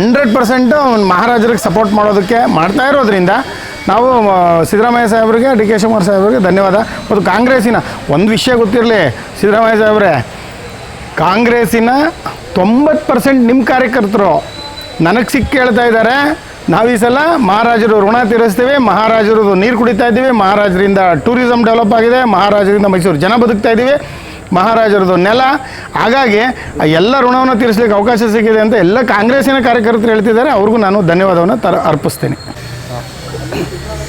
Hundred percent ಮಹಾರಾಜರಿಗೆ support ಮಾಡೋದಕ್ಕೆ ಮಾಡ್ತಾ ಇರೋದ್ರಿಂದ ನಾವು ಸಿದ್ದರಾಮಯ್ಯ ಸಾಹೇಬ್ರಿಗೆ, ಡಿ ಕೆ ಶಿವಕುಮಾರ್ ಸಾಹೇಬ್ರಿಗೆ ಧನ್ಯವಾದ. ಮತ್ತು ಕಾಂಗ್ರೆಸ್ಸಿನ, ಒಂದು ವಿಷಯ ಗೊತ್ತಿರಲಿ, ಸಿದ್ದರಾಮಯ್ಯ ಸಾಹೇಬ್ರೆ. ಕಾಂಗ್ರೆಸ್ಸಿನ ತೊಂಬತ್ತು ಪರ್ಸೆಂಟ್ ನಿಮ್ಮ ಕಾರ್ಯಕರ್ತರು ನನಗೆ ಸಿಕ್ಕಿ ಹೇಳ್ತಾ ಇದ್ದಾರೆ. ನಾವು ಈ ಸಲ ಮಹಾರಾಜರು ಋಣ ತೀರಿಸ್ತೀವಿ, ಮಹಾರಾಜರದು ನೀರು ಕುಡಿತಾ ಇದ್ದೀವಿ, ಮಹಾರಾಜರಿಂದ ಟೂರಿಸಂ ಡೆವಲಪ್ ಆಗಿದೆ, ಮಹಾರಾಜರಿಂದ ಮೈಸೂರು ಜನ ಬದುಕ್ತಾ ಇದ್ದೀವಿ. ಮಹಾರಾಜರದು ನೆಲ. ಹಾಗಾಗಿ ಎಲ್ಲ ಋಣವನ್ನು ತೀರಿಸಲಿಕ್ಕೆ ಅವಕಾಶ ಸಿಕ್ಕಿದೆ ಅಂತ ಎಲ್ಲ ಕಾಂಗ್ರೆಸ್ಸಿನ ಕಾರ್ಯಕರ್ತರು ಹೇಳ್ತಿದ್ದಾರೆ. ಅವ್ರಿಗೂ ನಾನು ಧನ್ಯವಾದವನ್ನು ತರ ಅರ್ಪಿಸ್ತೀನಿ.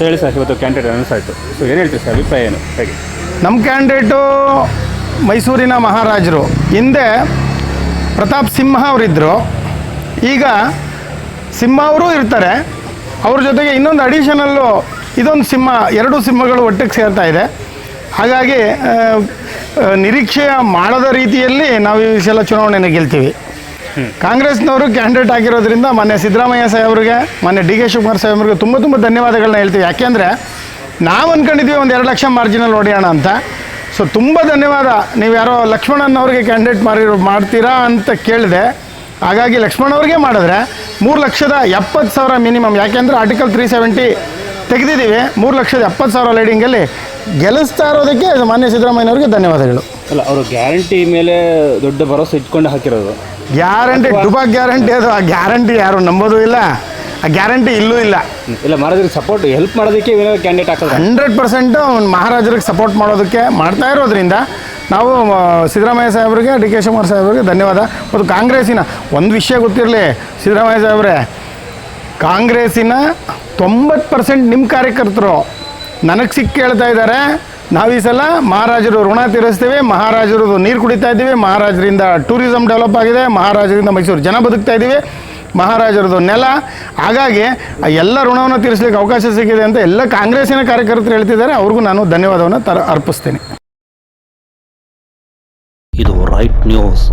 ಹೇಳಿ ಸರ್ ಇವತ್ತು ಕ್ಯಾಂಡಿಡೇಟ್ ಅನೌನ್ಸ್ ಆಯಿತು ಸೊ ಏನು ಹೇಳ್ತೀವಿ ಸರ್ ಅಭಿಪ್ರಾಯ ಏನು? ಹೇಗೆ? ನಮ್ಮ ಕ್ಯಾಂಡಿಡೇಟು ಮೈಸೂರಿನ ಮಹಾರಾಜರು. ಹಿಂದೆ ಪ್ರತಾಪ್ ಸಿಂಹ ಅವರಿದ್ದರು ಈಗ ಸಿಂಹ ಅವರು ಇರ್ತಾರೆ. ಅವ್ರ ಜೊತೆಗೆ ಇನ್ನೊಂದು ಅಡಿಷನಲ್ಲು ಇದೊಂದು ಸಿಂಹ ಎರಡು ಸಿಂಹಗಳು ಒಟ್ಟಿಗೆ ಸೇರ್ತಾ ಇದೆ. ಹಾಗಾಗಿ ನಿರೀಕ್ಷೆ ಮಾಡದ ರೀತಿಯಲ್ಲಿ ನಾವು ಈ ಸಲ ಚುನಾವಣೆನ ಗೆಲ್ತೀವಿ. ಕಾಂಗ್ರೆಸ್ನವರು ಕ್ಯಾಂಡಿಡೇಟ್ ಆಗಿರೋದ್ರಿಂದ ಮೊನ್ನೆ ಸಿದ್ದರಾಮಯ್ಯ ಸಾಹೇಬ್ರಿಗೆ ಮೊನ್ನೆ ಡಿ ಕೆ ಶಿವಕುಮಾರ್ ಸಾಹೇಬ್ರಿಗೆ ತುಂಬ ತುಂಬ ಧನ್ಯವಾದಗಳನ್ನ ಹೇಳ್ತೀವಿ. ಯಾಕೆಂದರೆ ನಾವು ಅಂದ್ಕೊಂಡಿದ್ವಿ ಒಂದು ಎರಡು ಲಕ್ಷ ಮಾರ್ಜಿನಲ್ಲಿ ಹೊಡೆಯೋಣ ಅಂತ. ಸೊ ತುಂಬ ಧನ್ಯವಾದ. ನೀವು ಯಾರೋ ಲಕ್ಷ್ಮಣನ್ ಅವ್ರಿಗೆ ಕ್ಯಾಂಡಿಡೇಟ್ ಮಾರಿ ಮಾಡ್ತೀರಾ ಅಂತ ಕೇಳಿದೆ. ಹಾಗಾಗಿ ಲಕ್ಷ್ಮಣ್ ಅವ್ರಿಗೆ ಮಾಡಿದ್ರೆ ಮೂರು ಲಕ್ಷದ ಎಪ್ಪತ್ತು ಸಾವಿರ ಮಿನಿಮಮ್ ಯಾಕೆಂದರೆ ಆರ್ಟಿಕಲ್ ತ್ರೀ ಸೆವೆಂಟಿ ತೆಗೆದಿದ್ದೀವಿ. ಮೂರು ಲಕ್ಷದ ಎಪ್ಪತ್ತು ಸಾವಿರ ಲೈಡಿಂಗಲ್ಲಿ ಗೆಲ್ಲಿಸ್ತಾ ಇರೋದಕ್ಕೆ ಮಾನ್ಯ ಸಿದ್ದರಾಮಯ್ಯನವ್ರಿಗೆ ಧನ್ಯವಾದಗಳು. ಅಲ್ಲ ಅವರು ಗ್ಯಾರಂಟಿ ಮೇಲೆ ದೊಡ್ಡ ಭರವಸೆ ಇಟ್ಕೊಂಡು ಹಾಕಿರೋದು. ಗ್ಯಾರಂಟಿ ಡುಬಾ ಗ್ಯಾರಂಟಿ ಅದು. ಆ ಗ್ಯಾರಂಟಿ ಯಾರು ನಂಬೋದು ಇಲ್ಲ. ಆ ಗ್ಯಾರಂಟಿ ಇಲ್ಲೂ ಇಲ್ಲ. ಇಲ್ಲ ಮಹಾರಾಜರಿಗೆ ಸಪೋರ್ಟ್ ಹೆಲ್ಪ್ ಮಾಡೋದಕ್ಕೆ ಏನಾದ್ರು ಕ್ಯಾಂಡಿಡೇಟ್ ಹಾಕೋದು ಹಂಡ್ರೆಡ್ ಪರ್ಸೆಂಟು ಮಹಾರಾಜರಿಗೆ ಸಪೋರ್ಟ್ ಮಾಡೋದಕ್ಕೆ ಮಾಡ್ತಾ ಇರೋದ್ರಿಂದ ನಾವು ಸಿದ್ದರಾಮಯ್ಯ ಸಾಹೇಬ್ರಿಗೆ ಡಿ ಕೆ ಶಿವಕುಮಾರ್ ಸಾಹೇಬ್ರಿಗೆ ಧನ್ಯವಾದ. ಮತ್ತು ಕಾಂಗ್ರೆಸ್ಸಿನ ಒಂದು ವಿಷಯ ಗೊತ್ತಿರಲಿ ಸಿದ್ದರಾಮಯ್ಯ ಸಾಹೇಬ್ರೆ ಕಾಂಗ್ರೆಸ್ಸಿನ ತೊಂಬತ್ತು ಪರ್ಸೆಂಟ್ ನಿಮ್ಮ ಕಾರ್ಯಕರ್ತರು ನನಗೆ ಸಿಕ್ಕಿ ಕೇಳ್ತಾ ಇದ್ದಾರೆ. ನಾವು ಈ ಸಲ ಮಹಾರಾಜರು ಋಣ ತೀರಿಸ್ತೀವಿ. ಮಹಾರಾಜರದು ನೀರು ಕುಡಿತಾ ಇದ್ದೀವಿ. ಮಹಾರಾಜರಿಂದ ಟೂರಿಸಂ ಡೆವಲಪ್ ಆಗಿದೆ. ಮಹಾರಾಜರಿಂದ ಮೈಸೂರು ಜನ ಬದುಕ್ತಾ ಇದ್ದೀವಿ. ಮಹಾರಾಜರದು ನೆಲ. ಹಾಗಾಗಿ ಎಲ್ಲ ಋಣವನ್ನು ತೀರಿಸಲಿಕ್ಕೆ ಅವಕಾಶ ಸಿಕ್ಕಿದೆ ಅಂತ ಎಲ್ಲ ಕಾಂಗ್ರೆಸ್ಸಿನ ಕಾರ್ಯಕರ್ತರು ಹೇಳ್ತಿದ್ದಾರೆ. ಅವ್ರಿಗೂ ನಾನು ಧನ್ಯವಾದವನ್ನು ತರ ಅರ್ಪಿಸ್ತೀನಿ. ಇದು ರೈಟ್ ನ್ಯೂಸ್